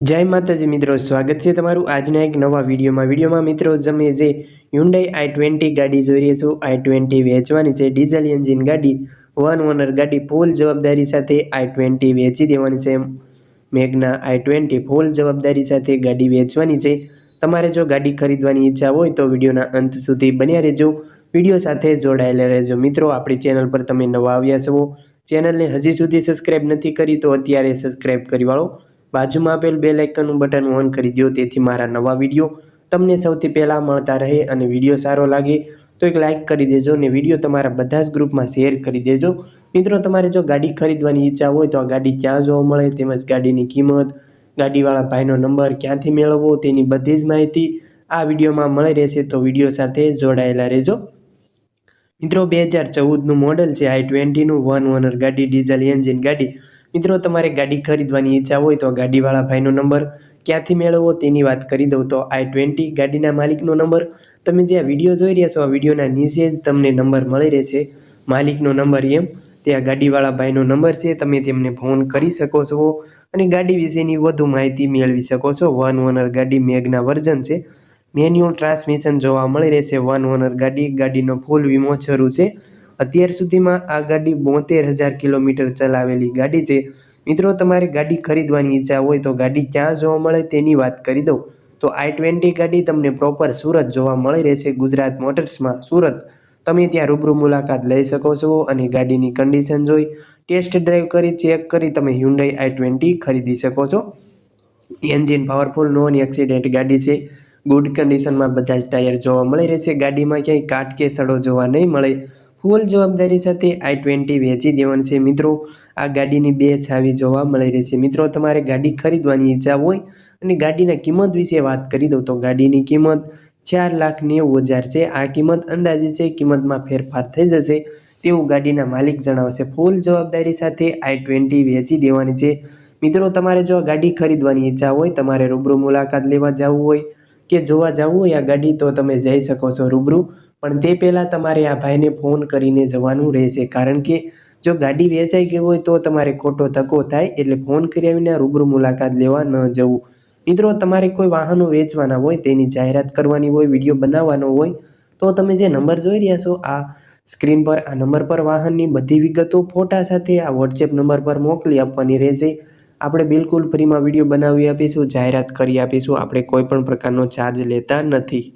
જય માતાજી મિત્રો, સ્વાગત છે તમારું આજના એક નવા વિડીયોમાં. વિડીયોમાં મિત્રો, તમે જે હ્યુન્ડાઈ આઈ ટ્વેન્ટી ગાડી જોઈ રહ્યા છો આઈ ટ્વેન્ટી વેચવાની છે ડીઝલ એન્જિન ગાડી વન ઓનર ગાડી ફૂલ જવાબદારી સાથે આઈ ટ્વેન્ટી વેચી દેવાની છે. મેઘના આઈ ટ્વેન્ટી ફૂલ જવાબદારી સાથે ગાડી વેચવાની છે. તમારે જો ગાડી ખરીદવાની ઈચ્છા હોય તો વિડીયોના અંત સુધી બન્યા રહેજો. વીડિયો સાથે જોડાયેલા રહેજો. મિત્રો, આપણી ચેનલ પર તમે નવા આવ્યા છો, ચેનલને હજી સુધી સબસ્ક્રાઈબ નથી કરી તો અત્યારે સબસ્ક્રાઈબ કરી વાળો. બાજુમાં આપેલ બે લાઇકનનું બટન ઓન કરી દો તેથી મારા નવા વીડિયો તમને સૌથી પહેલાં મળતા રહે અને વીડિયો સારો લાગે તો એક લાઇક કરી દેજો અને વીડિયો તમારા બધા જ ગ્રુપમાં શેર કરી દેજો. મિત્રો, તમારે જો ગાડી ખરીદવાની ઈચ્છા હોય તો આ ગાડી ક્યાં જોવા મળે, તેમજ ગાડીની કિંમત, ગાડીવાળા ભાઈનો નંબર ક્યાંથી મેળવવો, તેની બધી જ માહિતી આ વિડીયોમાં મળી રહેશે, તો વીડિયો સાથે જોડાયેલા રહેજો. મિત્રો, બે હજાર ચૌદનું મોડલ છે, આઈ ટ્વેન્ટીનું વન ઓનર ગાડી, ડીઝલ એન્જિન ગાડી. મિત્રો, તમારે ગાડી ખરીદવાની ઈચ્છા હોય તો ગાડીવાળા ભાઈનો નંબર ક્યાંથી મેળવવો તેની વાત કરી દઉં તો આઈ ટ્વેન્ટી ગાડીના માલિકનો નંબર. તમે જે આ વીડિયો જોઈ રહ્યા છો, આ વિડીયોના નીચે જ તમને નંબર મળી રહેશે. માલિકનો નંબર એમ, તે આ ગાડીવાળા ભાઈનો નંબર છે, તમે તેમને ફોન કરી શકો છો અને ગાડી વિશેની વધુ માહિતી મેળવી શકો છો. વન ઓનર ગાડી મેગના વર્ઝન છે. મેન્યુઅલ ટ્રાન્સમિશન જોવા મળી રહેશે. વન ઓનર ગાડી, ગાડીનો ફૂલ વીમો જરૂર છે. અત્યાર સુધીમાં આ ગાડી બોતેર હજાર કિલોમીટર ચલાવેલી ગાડી છે. મિત્રો, તમારે ગાડી ખરીદવાની ઈચ્છા હોય તો ગાડી ક્યાં જોવા મળે તેની વાત કરી દઉં. તો આઈ ટ્વેન્ટી ગાડી તમને પ્રોપર સુરત જોવા મળી રહેશે. ગુજરાત મોટર્સમાં સુરત. તમે ત્યાં રૂબરૂ મુલાકાત લઈ શકો છો અને ગાડીની કન્ડિશન જોઈ ટેસ્ટ ડ્રાઈવ કરી ચેક કરી તમે હ્યુન્ડાઈ આઈ ટ્વેન્ટી ખરીદી શકો છો. એન્જિન પાવરફુલ નોન એક્સિડેન્ટ ગાડી છે. ગુડ કન્ડિશનમાં બધા જ ટાયર જોવા મળી રહેશે. ગાડીમાં ક્યાંય કાટ કે સડો જોવા નહીં મળે. ફૂલ જવાબદારી સાથે આઈ ટ્વેન્ટી વેચી દેવાની છે. મિત્રો, આ ગાડીની બે છાવી જોવા મળી રહી છે. મિત્રો, તમારે ગાડી ખરીદવાની ઈચ્છા હોય અને ગાડીના કિંમત વિશે વાત કરી દઉં તો ગાડીની કિંમત ચાર લાખ નેવું હજાર છે. આ કિંમત અંદાજે છે કિંમતમાં ફેરફાર થઈ જશે તેવું ગાડીના માલિક જણાવશે ફૂલ જવાબદારી સાથે આઈ ટ્વેન્ટી વેચી દેવાની છે. મિત્રો, તમારે જો ગાડી ખરીદવાની ઈચ્છા હોય, તમારે રૂબરૂ મુલાકાત લેવા જવું હોય કે જોવા જવું હોય આ ગાડી, તો તમે જઈ શકો છો રૂબરૂ. પણ તે પહેલાં તમારે આ ભાઈને ફોન કરીને જવાનું રહેશે. કારણ કે જો ગાડી વેચાઈ ગઈ હોય તો તમારે ખોટો ધક્કો થાય એટલે ફોન કર્યા વિના રૂબરૂ મુલાકાત લેવા ન જવું. મિત્રો, તમારે કોઈ વાહનો વેચવાના હોય, તેની જાહેરાત કરવાની હોય, વીડિયો બનાવવાનો હોય, તો તમે જે નંબર જોઈ રહ્યા છો, આ સ્ક્રીન પર, આ નંબર પર વાહનની બધી વિગતો ફોટા સાથે આ વોટ્સએપ નંબર પર મોકલી આપવાની રહેશે. આપણે બિલકુલ ફ્રીમાં વીડિયો બનાવી આપીશું, જાહેરાત કરી આપીશું, આપણે કોઈ પણ પ્રકારનો ચાર્જ લેતા નથી.